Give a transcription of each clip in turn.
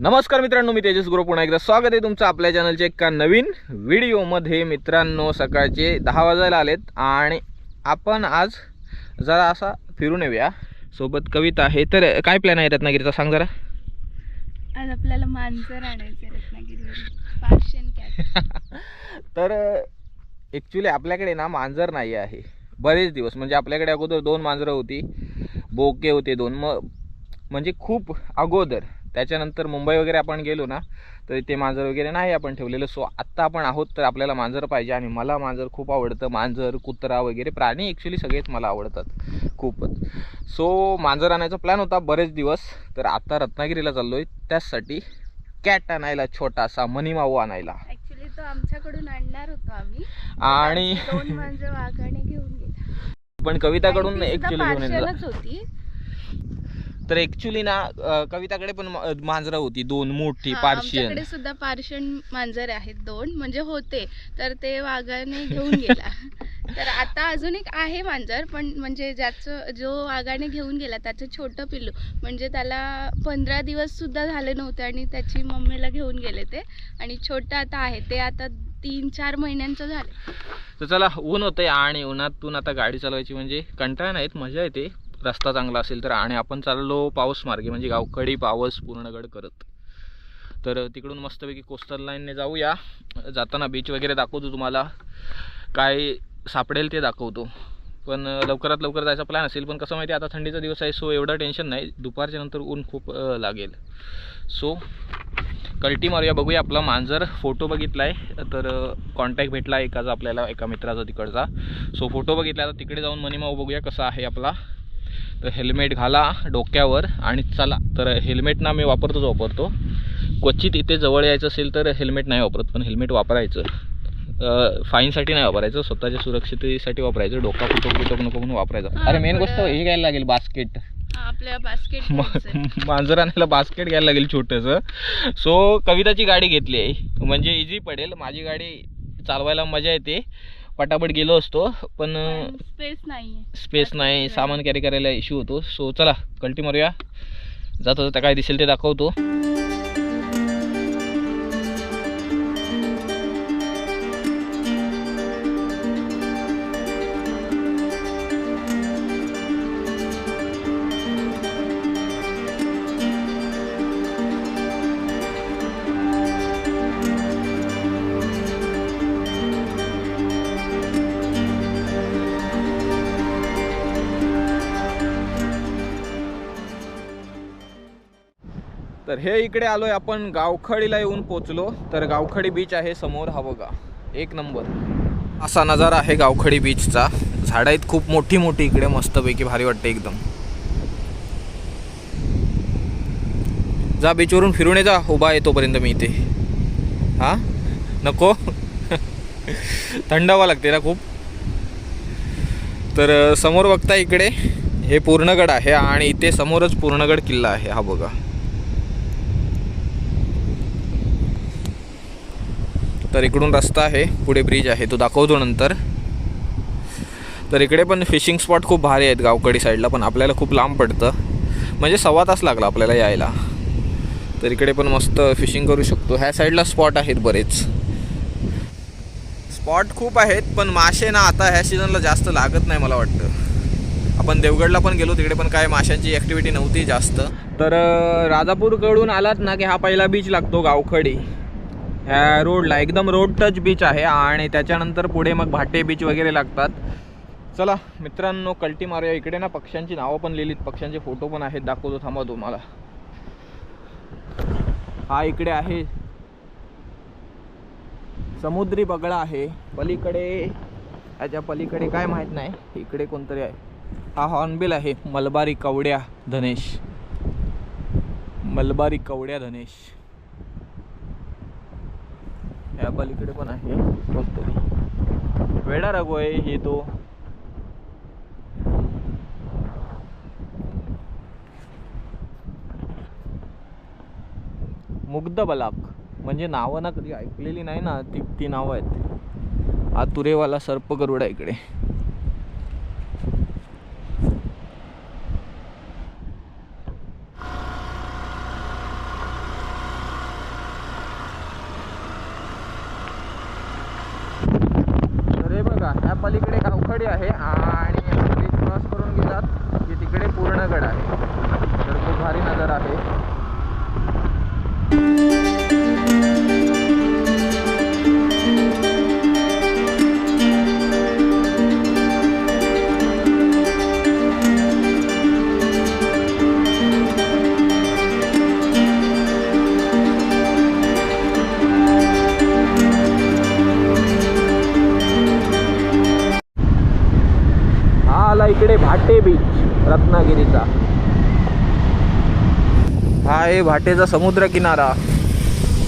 नमस्कार मित्रांनो मी तेजस गुरु. पुन्हा एकदा स्वागत आहे तुमचं आपल्या चॅनलच्या एका नवीन व्हिडिओमध्ये. मित्रांनो सकाळचे दहा वाजायला आलेत आणि आपण आज जरा असा फिरून येऊया. सोबत कविता आहे. तर काय प्लॅन आहे रत्नागिरीचा? सांग जरा. आज आपल्याला मांजर आणायचं तर ॲक्च्युली आपल्याकडे ना मांजर नाही आहे. बरेच दिवस म्हणजे आपल्याकडे अगोदर दोन मांजरं होती. बोके होते दोन. मग म्हणजे खूप अगोदर. त्याच्यानंतर मुंबई वगैरे आपण गेलो ना तर ते मांजर वगैरे नाही आपण ठेवलेलं. सो आत्ता आपण आहोत तर आपल्याला मांजर पाहिजे आणि मला मांजर खूप आवडतं. मांजर कुत्रा वगैरे प्राणी ॲक्च्युली सगळेच मला आवडतात. खूपच. सो मांजर आणायचा प्लॅन होता बरेच दिवस. तर आता रत्नागिरीला चाललो आहे त्याचसाठी कॅट आणायला छोटासा मनी माऊ आणायला तो आमच्याकडून आणणार होतो आम्ही. आणि दोन मांजर वाघाने घेऊन गेला. पण कविताकडून ॲक्च्युली घेऊन होती. तर ॲक्च्युली ना अं, कविताकडे पण मा- मांजरं होती दोन मोठी हा, पार्शियन. आमच्याकडे सुद्धा पार्शियन मांजर आहेत दोन म्हणजे होते. तर ते वाघाने घेऊन गेला. तर आता अजून एक आहे मांजर पण म्हणजे ज्याचं जो वाघाने घेऊन गेला त्याचं छोटं पिल्लू. म्हणजे त्याला पंधरा दिवस सुद्धा झाले नव्हते आणि त्याची मम्मीला घेऊन गेले ते. आणि छोटं आता आहे ते आता तीन चार महिन्यांचं झालं तर चला ऊन होतंय आणि उन्हातून आता गाडी चालवायची म्हणजे कंटाळा नाहीत मजा येते. रस्ता चांगला असेल तर आणि आपण चाललो पाऊस मार्गे म्हणजे गावकडी पावस पूर्णगड करत. तर तिकडून मस्तपैकी कोस्टल लाईनने जाऊया. जाताना बीच वगैरे दाखवतो तुम्हाला. काय सापडेल ते दाखवतो. पण लवकरात लवकर जायचा प्लॅन असेल पण कसं माहिती आहे, आता थंडीचा दिवस आहे सो एवढं टेन्शन नाही. दुपारच्या नंतर ऊन खूप लागेल. सो कल्टी मारूया बघूया. आपला मांजर फोटो बघितला आहे तर कॉन्टॅक्ट भेटला एकाचा आपल्याला एका मित्राचा तिकडचा. सो फोटो बघितला तर तिकडे जाऊन मनीमाऊ बघूया कसा आहे आपला. तर हेल्मेट घाला डोक्यावर आणि चला. तर हेल्मेट ना मी वापरतोच वापरतो. क्वचित इथे जवळ यायचं असेल तर हेल्मेट नाही वापरत पण हेल्मेट वापरायचं. फाईनसाठी नाही वापरायचं स्वतःच्या सुरक्षिततेसाठी वापरायचं डोका फुटक फुटक नको म्हणून वापरायचं. अरे मेन गोष्ट हे घ्यायला लागेल बास्केट हा, आपल्या बास्केट मांजर आणायला बास्केट घ्यायला लागेल छोटंसं. सो कविताची गाडी घेतली आहे. म्हणजे इझी पडेल. माझी गाडी चालवायला मजा येते. पटापट गेलो असतो पण स्पेस नाहीये. स्पेस नाही सामान कॅरी करायला इश्यू होतो. सो चला कल्टी मारूया. जातो जाता काय दिसेल ते दाखवतो. तर हे इकडे आलोय आपण गावखडीला येऊन पोचलो. तर गावखडी बीच आहे समोर हा बघा. एक नंबर. असा नजारा आहे गावखडी बीचचा झाडं आहेत खूप मोठी मोठी इकडे मस्तपैकी भारी वाटते एकदम. जा बीचवरून फिरून ये जा. उभा आहे तोपर्यंत मी इथे. हा? नको? थंड हवा लागते ना खूप. तर समोर बघता इकडे हे पूर्णगड आहे आणि इथे समोरच पूर्णगड किल्ला आहे हा बघा. तर इकडून रस्ता आहे पुढे ब्रिज आहे. तो दाखवतो नंतर. तर इकडे पण फिशिंग स्पॉट खूप भारी आहेत गावकडी साईडला पण आपल्याला खूप लांब पडतं. म्हणजे सव्वा तास लागला आपल्याला यायला. तर इकडे पण मस्त फिशिंग करू शकतो. ह्या साईडला स्पॉट आहेत बरेच. स्पॉट खूप आहेत पण मासे ना आता ह्या सीझनला जास्त लागत नाही मला वाटतं. आपण देवगडला पण गेलो तिकडे पण काय माशांची ॲक्टिव्हिटी नव्हती जास्त. तर राजापूरकडून आलात ना की हा पहिला बीच लागतो गावखडी ह्या रोडला एकदम रोड टच बीच आहे आणि त्याच्यानंतर पुढे मग भाटे बीच वगैरे लागतात. चला मित्रांनो कल्टी मारूया. इकडे ना पक्ष्यांची नावं पण लिहिलीत. पक्ष्यांचे फोटो पण आहेत. दाखवतो थांबा तुम्हाला. हा इकडे आहे. समुद्री बगळा आहे. पलीकडे याच्या पलीकडे काय माहीत नाही. इकडे कोणतरी आहे. हा हॉर्नबिल आहे. मलबारी कवड्या धनेश. मलबारी कवड्या धनेश. या पलीकडे पण आहे. कोणतरी. वेडा रघु आहे हे तो. मुग्ध बलाक. म्हणजे नावं ना कधी ऐकलेली नाही ना ती ती नावं आहेत. हा तुरेवाला सर्प गरुड पलीकडे गावखडी आहे आणि क्रॉस करून गेलात की तिकडे पूर्णगड आहे. तर खूप भारी नजर आहे. रत्नागिरीचा. हा आहे भाटेचा समुद्र किनारा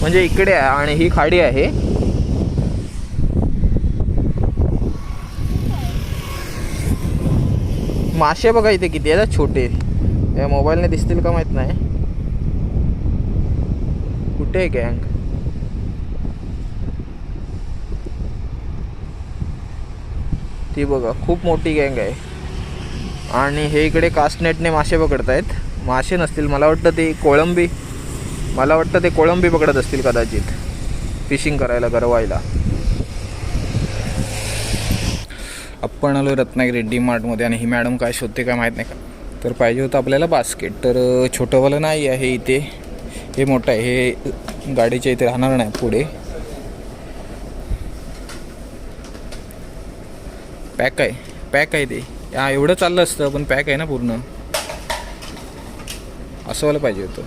म्हणजे इकडे आहे आणि ही खाडी आहे. मासे बघा इथे किती आहेत छोटे. या मोबाईलने दिसतील का माहीत नाही. कुठे आहे गँग? ती बघा खूप मोठी गँग आहे. आणि हे इकडे कास्टनेटने मासे पकडत आहेत मासे नसतील मला वाटतं ते कोळंबी मला वाटतं ते कोळंबी पकडत असतील कदाचित. फिशिंग करायला गरवायला आपण आलो रत्नागिरी डी मार्टमध्ये आणि ही मॅडम काय शोधते काय माहीत नाही. का तर पाहिजे होतं आपल्याला बास्केट तर छोटंवालं नाही आहे इथे. हे मोठं आहे. हे गाडीच्या इथे राहणार नाही पुढे. पॅक आहे. पॅक आहे ते. हा एवढं चाललं असतं पण पॅक आहे ना पूर्ण. असं वाला पाहिजे होतं.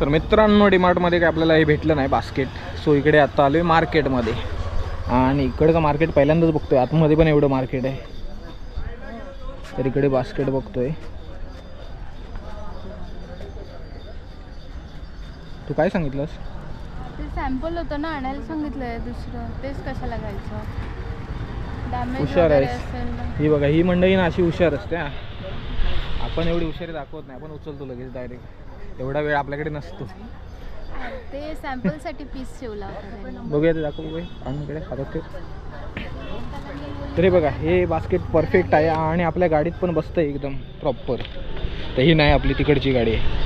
तर मित्रांनो डिमार्टमध्ये काय आपल्याला हे भेटलं नाही बास्केट सो इकडे आता आलो आहे मार्केटमध्ये आणि इकडचं मार्केट पहिल्यांदाच बघतोय. आतमध्ये पण एवढं मार्केट आहे. तर इकडे बास्केट बघतोय. तू काय सांगितलंस? ते सॅम्पल होतं ना आणायला सांगितलंय दुसरं तेच कशाला घ्यायचं डॅमेज हुशार वगैरे आहेस. असेल ना. ही बघा ही मंडळी ना अशी हुशार असते हा. आपण एवढी हुशारी दाखवत नाही आपण उचलतो लगेच डायरेक्ट एवढा वेळ आपल्याकडे नसतो ते सॅम्पलसाठी पीस ठेवला होता. बघूया ते दाखव बघूया आणून हातात ठेव तरी बघा हे बास्केट परफेक्ट आहे आणि आपल्या गाडीत पण बसतं एकदम प्रॉपर तर ही नाही आपली तिकडची गाडी आहे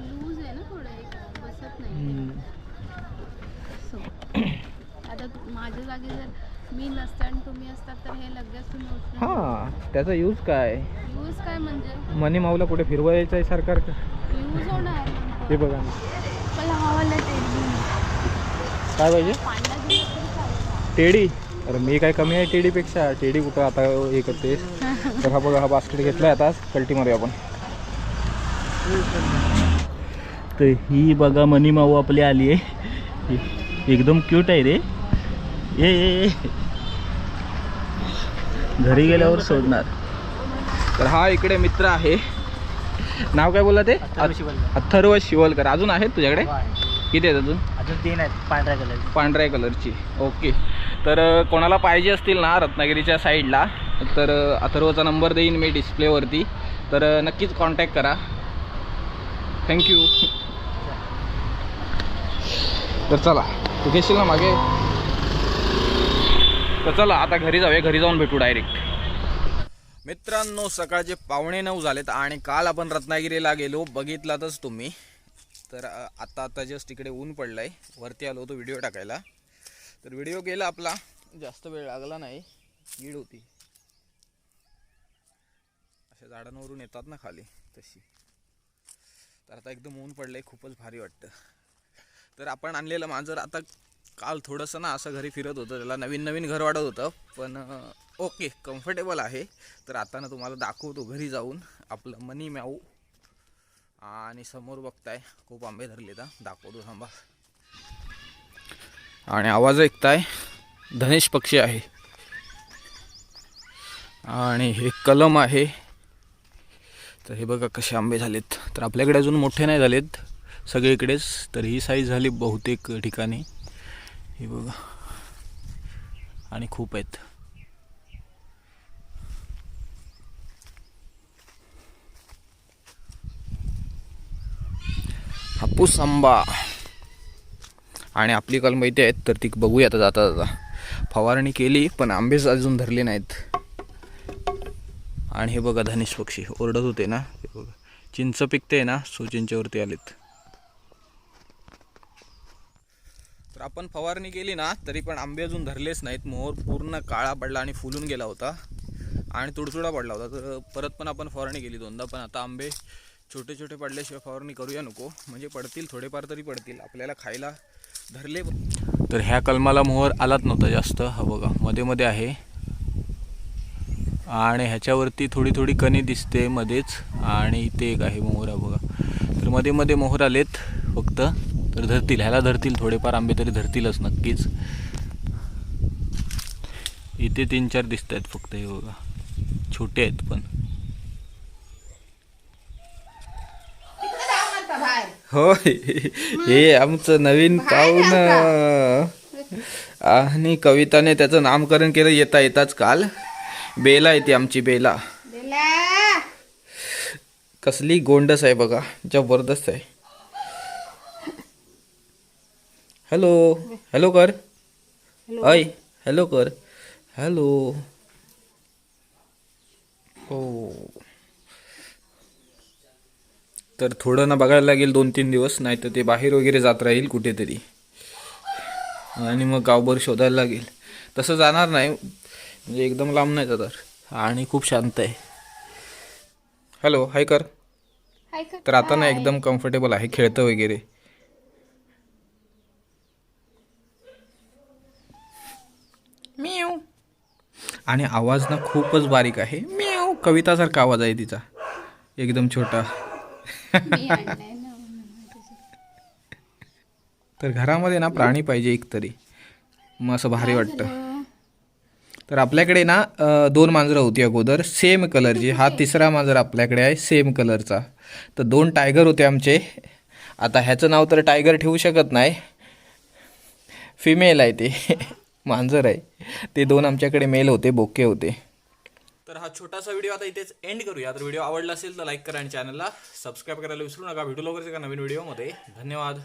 लूज आहे ना थोडं एक बसत नाही So, आता तू- माझ्या जागी जर मी नसते आणि तुम्ही असतात तर हे लगेच तुम्ही उचलून हां त्याचा यूज काय? यूज काय म्हणजे? मनी माऊला कुठे फिरवायचं आहे सरकार का यूज होणार हे बघा ना. मला हवाला टेडी काय पाहिजे? पांडा दिला तरी चालतं. टेडी अरे मी काय कमी आहे टेडीपेक्षा टेडी कुठं आता हे करतेस? तर हा बघा हा बास्केट घेतलाय आता. कल्टी मारूया आपण. तर ही बघा मनी माऊ आपली आली आहे. एकदम क्यूट आहे रे. ये ये, ये. घरी गेल्यावर सोडणार. तर हा इकडे मित्र आहे. नाव काय बोला ते? अथर्व शिवलकर. अजून आहेत तुझ्याकडे? किती आहेत अजून? अजून तीन आहेत पांढऱ्या कलर पांढऱ्या कलरची. ओके. तर कोणाला पाहिजे असतील ना रत्नागिरीच्या साईडला तर अथर्वचा नंबर देईन मी डिस्प्लेवरती. तर नक्कीच कॉन्टॅक्ट करा. थँक्यू तर चला तू घेशील ना मागे? तर चला आता घरी जाऊया घरी जाऊन भेटू डायरेक्ट मित्रांनो सकाळचे पावणे नऊ झालेत आणि काल आपण रत्नागिरीला गेलो बघितलातच तुम्ही. तर आता आता जस्ट इकडे ऊन पडलं आहे वरती आलो होतो व्हिडिओ टाकायला. तर व्हिडिओ गेला आपला. जास्त वेळ लागला नाही. कीड होती. अशा झाडांवरून येतात ना खाली तशी. तर आता एकदम ऊन पडलं आहे खूपच भारी वाटतं. तर आपण आणलेलं मांजर आता काल थोडंसं ना असं घरी फिरत होतं त्याला नवीन नवीन घर वाढत होतं पण ओके कम्फर्टेबल आहे. तर आता ना तुम्हाला दाखवतो घरी जाऊन आपलं मनी म्याऊ. आणि समोर बघताय खूप आंबे धरले तर दाखवतो थांबा. आणि आवाज ऐकताय धनेश पक्षी आहे. आणि हे कलम आहे. तर हे बघा कसे आंबे झालेत. तर आपल्याकडे अजून मोठे नाही झालेत सगळीकडेच. तर ही साईज झाली बहुतेक ठिकाणी. हे बघा. आणि खूप आहेत. हापूस आंबा. आणि आपली कलम इथे आहेत तर ती बघूया आता जाता जाता. फवारणी केली पण आंबेच अजून धरले नाहीत. आणि हे बघा धनेश पक्षी. ओरडत होते ना. हे बघा. चिंच पिकते ना सो चिंचेवरती आलेत. तर आपण फवारणी केली ना तरी पण आंबे अजून धरलेच नाहीत. मोहर पूर्ण काळा पडला आणि फुलून गेला होता आणि तुडतुडा पडला होता. तर परत पण आपण फवारणी केली दोनदा पण. आता आंबे छोटे छोटे पडल्याशिवाय फवारणी करूया नको. म्हणजे पडतील थोडेफार तरी पडतील. आपल्याला खायला धरले तर ह्या कलमाला मोहर आलाच नव्हता जास्त. हा बघा मध्ये मध्ये आहे. आणि ह्याच्यावरती थोडी थोडी कणी दिसते मध्येच. आणि इथे एक आहे मोहरा बघा. तर मध्ये मध्ये मोहर आलेत फक्त. तर धरतील ह्याला धरतील थोडेफार आंबे तरी धरतीलच नक्कीच. इथे तीन चार दिसत आहेत फक्त हे बघा. छोटे आहेत पण. हो हे आमचं नवीन पाहुण आणि कविताने त्याचं नामकरण केलं येता येताच काल. बेला येते आमची बेला. कसली गोंडस आहे बघा जबरदस्त आहे. हॅलो हॅलो कर अय हॅलो कर हॅलो हो. तर थोडं ना बघायला लागेल दोन तीन दिवस नाही तर ते बाहेर वगैरे जात राहील कुठेतरी. आणि मग गावभर शोधायला लागेल. तसं जाणार नाही. म्हणजे एकदम लांब नाही जाणार. आणि खूप शांत आहे. हॅलो हाय कर? तर आता ना एकदम कम्फर्टेबल आहे. खेळतं वगैरे. म्याव. आणि आवाज ना खूपच बारीक आहे. म्याव कवितासारखा आवाज आहे तिचा. एकदम छोटा. तर घरामध्ये ना प्राणी पाहिजे एक तरी. मग असं भारी वाटतं. तर आपल्याकडे ना दोन मांजरं होती अगोदर. सेम कलरची हा तिसरा मांजर आपल्याकडे आहे सेम कलरचा. तर दोन टायगर होते आमचे. आता ह्याचं नाव तर टायगर ठेवू शकत नाही. फिमेल आहे ते. मांजर आहे. ते दोन आमच्याकडे मेल होते बोके होते. तर हा छोटासा व्हिडिओ आता इथेच एंड करूया. तर व्हिडिओ आवडला असेल तर लाईक करा आणि चॅनलला सबस्क्राईब करायला विसरू नका. भेटू लवकरच एका नवीन व्हिडिओमध्ये धन्यवाद.